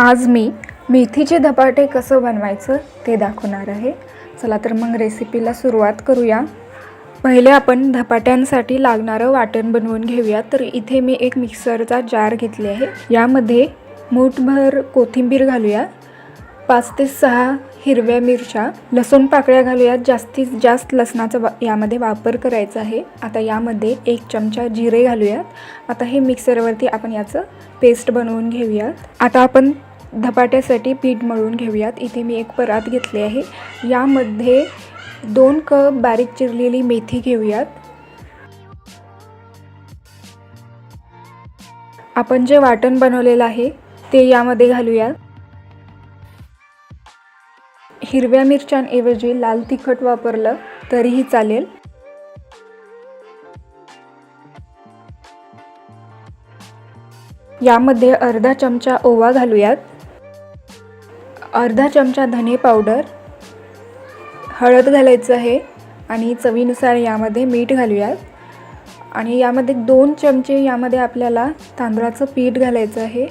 आज मी मेथीचे धपाटे कसं बनवायचं ते दाखवणार आहे. चला तर मग रेसिपीला सुरुवात करूया. पहिले आपण धपाट्यांसाठी लागणारं वाटण बनवून घेऊया. तर इथे मी एक मिक्सरचा जार घेतले आहे. यामध्ये मूठभर कोथिंबीर घालूया. पाच ते सहा हिरव्या मिरच्या लसूण पाकळ्या घालूयात जास्तीत जास्त लसणाचा वा यामध्ये वापर करायचा आहे. आता यामध्ये एक चमचा जिरे घालूयात. आता हे मिक्सरवरती आपण याचं पेस्ट बनवून घेऊयात. आता आपण धपाट्यासाठी पीठ मळून घेऊयात. इथे मी एक परात घेतली आहे. यामध्ये दोन कप बारीक चिरलेली मेथी घेऊयात. आपण जे वाटण बनवलेलं आहे ते यामध्ये घालूयात. हिरव्या मिरच्यांऐवजी लाल तिखट वापरलं तरीही चालेल. यामध्ये अर्धा चमचा ओवा घालूयात. अर्धा चमचा धने पावडर हळद घालायचं आहे आणि चवीनुसार यामध्ये मीठ घालूयात. आणि यामध्ये दोन चमचे यामध्ये आपल्याला तांदळाचं पीठ घालायचं आहे.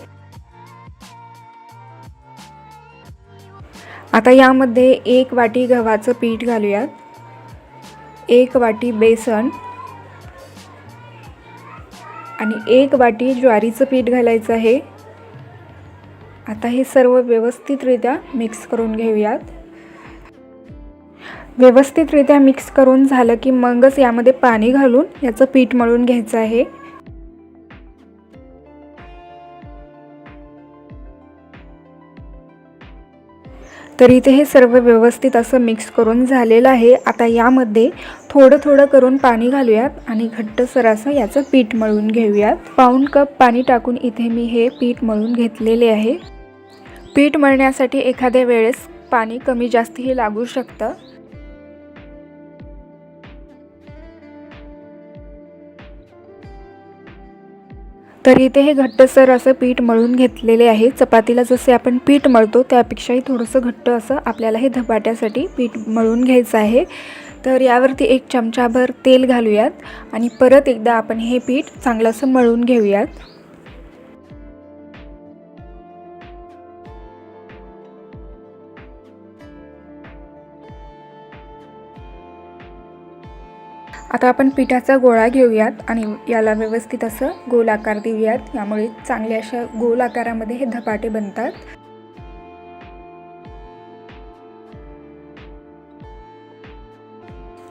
आता यामध्ये एक वाटी गव्हाचं पीठ घालूयात. एक वाटी बेसन. आणि एक वाटी ज्वारीचं पीठ घालायचं आहे. आता हे सर्व व्यवस्थितरित्या मिक्स करून घेऊयात. व्यवस्थितरित्या मिक्स करून झालं की मगच यामध्ये पाणी घालून याचं पीठ मळून घ्यायचं आहे. तर इथे हे सर्व व्यवस्थित असं मिक्स करून झालेलं आहे. आता यामध्ये थोडं थोडं करून पाणी घालूयात आणि घट्टसर असं याचं पीठ मळून घेऊयात. पाऊण कप पाणी टाकून इथे मी हे पीठ मळून घेतलेले आहे. पीठ मळण्यासाठी एखाद्या वेळेस पाणी कमी जास्तही लागू शकतं. तर इथे हे घट्टसर असं पीठ मळून घेतलेले आहे. चपातीला जसे आपण पीठ मळतो त्यापेक्षाही थोडंसं घट्ट असं आपल्याला हे धपाट्यासाठी पीठ मळून घ्यायचं आहे. तर यावरती एक चमचाभर तेल घालूयात आणि परत एकदा आपण हे पीठ चांगलं असं मळून घेऊयात. आता आपण पिठाचा गोळा घेऊयात आणि याला व्यवस्थित असं गोल आकार देऊयात. यामुळे चांगल्या अशा गोल आकारामध्ये हे धपाटे बनतात.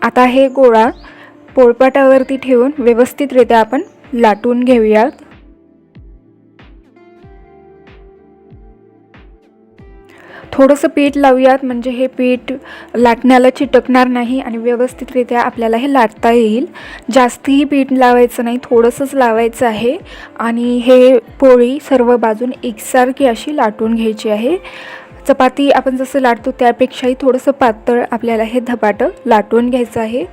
आता हे गोळा पोळपाटावरती ठेवून व्यवस्थितरित्या आपण लाटून घेऊयात. थोडंसं पीठ लावूयात म्हणजे हे पीठ लाटण्याला चिटकणार नाही आणि व्यवस्थितरित्या आपल्याला हे लाटता येईल. जास्तही पीठ लावायचं नाही थोडंसंच लावायचं आहे. आणि हे पोळी सर्व बाजून एकसारखी अशी लाटून घ्यायची आहे. चपाती आपण जसं लाटतो त्यापेक्षाही थोडंसं पातळ आपल्याला हे धपाटं लाटून घ्यायचं आहे.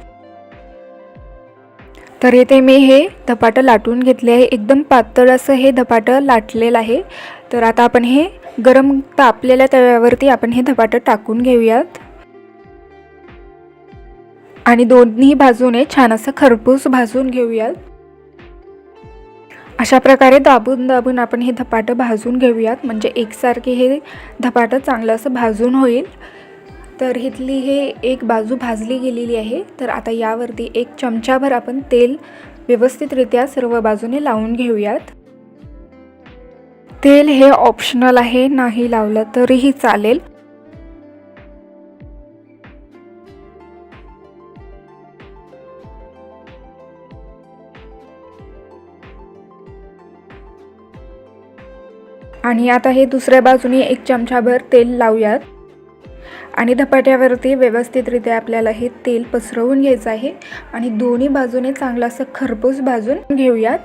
तर येथे मी हे धपाटं लाटून घेतले आहे. एकदम पातळ असं हे धपाटं लाटलेलं आहे. तर आता आपण हे गरम तापलेल्या तव्यावरती आपण हे धपाटं टाकून घेऊयात. आणि दोन्ही बाजूने छान असं खरपूस भाजून घेऊयात. अशा प्रकारे दाबून दाबून आपण हे धपाटं भाजून घेऊयात. म्हणजे एकसारखे हे धपाटं चांगलं असं भाजून होईल. तर इथली हे एक बाजू भाजली गेलेली आहे. तर आता यावरती एक चमचाभर आपण तेल व्यवस्थितरित्या सर्व बाजूने लावून घेऊयात. तेल हे ऑप्शनल आहे नाही लावलं तरीही चालेल. आणि आता हे दुसऱ्या बाजूने एक चमचाभर तेल लावूयात. आणि धपाट्यावरती व्यवस्थितरित्या आपल्याला हे तेल पसरवून घ्यायचं आहे. आणि दोन्ही बाजूने चांगलं असं खरपूस भाजून घेऊयात.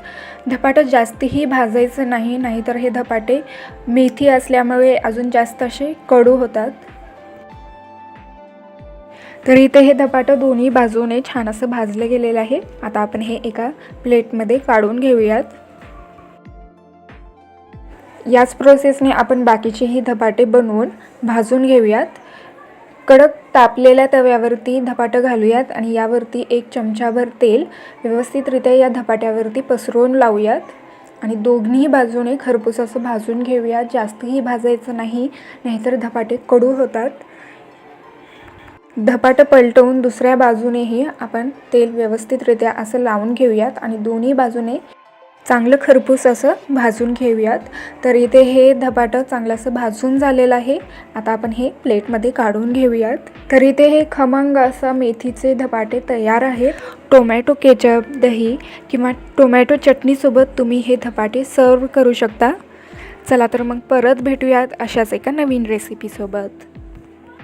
धपाटं जास्तही भाजायचं नाही नाहीतर हे धपाटे मेथी असल्यामुळे अजून जास्त असे कडू होतात. तर इथे हे धपाटं दोन्ही बाजूने छान असं भाजलं गेलेलं आहे. आता आपण हे एका प्लेटमध्ये काढून घेऊयात. याच प्रोसेसने आपण बाकीचेही धपाटे बनवून भाजून घेऊयात. कडक तापलेल्या तव्यावरती धपाटं घालूयात आणि यावरती एक चमचाभर तेल व्यवस्थितरित्या या धपाट्यावरती पसरवून लावूयात. आणि दोघीही बाजूने खरपूस असं भाजून घेऊयात. जास्तही भाजायचं नाही नाहीतर धपाटे कडू होतात. धपाटं पलटवून दुसऱ्या बाजूनेही आपण तेल व्यवस्थितरित्या असं लावून घेऊयात आणि दोन्ही बाजूने चांगलं खरपूस असं भाजून घेऊयात. तर इथे हे धपाटं चांगलं असं भाजून झालेलं आहे. आता आपण हे प्लेटमध्ये काढून घेऊयात. तर इथे हे खमंग असं मेथीचे धपाटे तयार आहेत. टोमॅटो केचप दही किंवा टोमॅटो चटणीसोबत तुम्ही हे धपाटे सर्व करू शकता. चला तर मग परत भेटूयात अशाच एका नवीन रेसिपीसोबत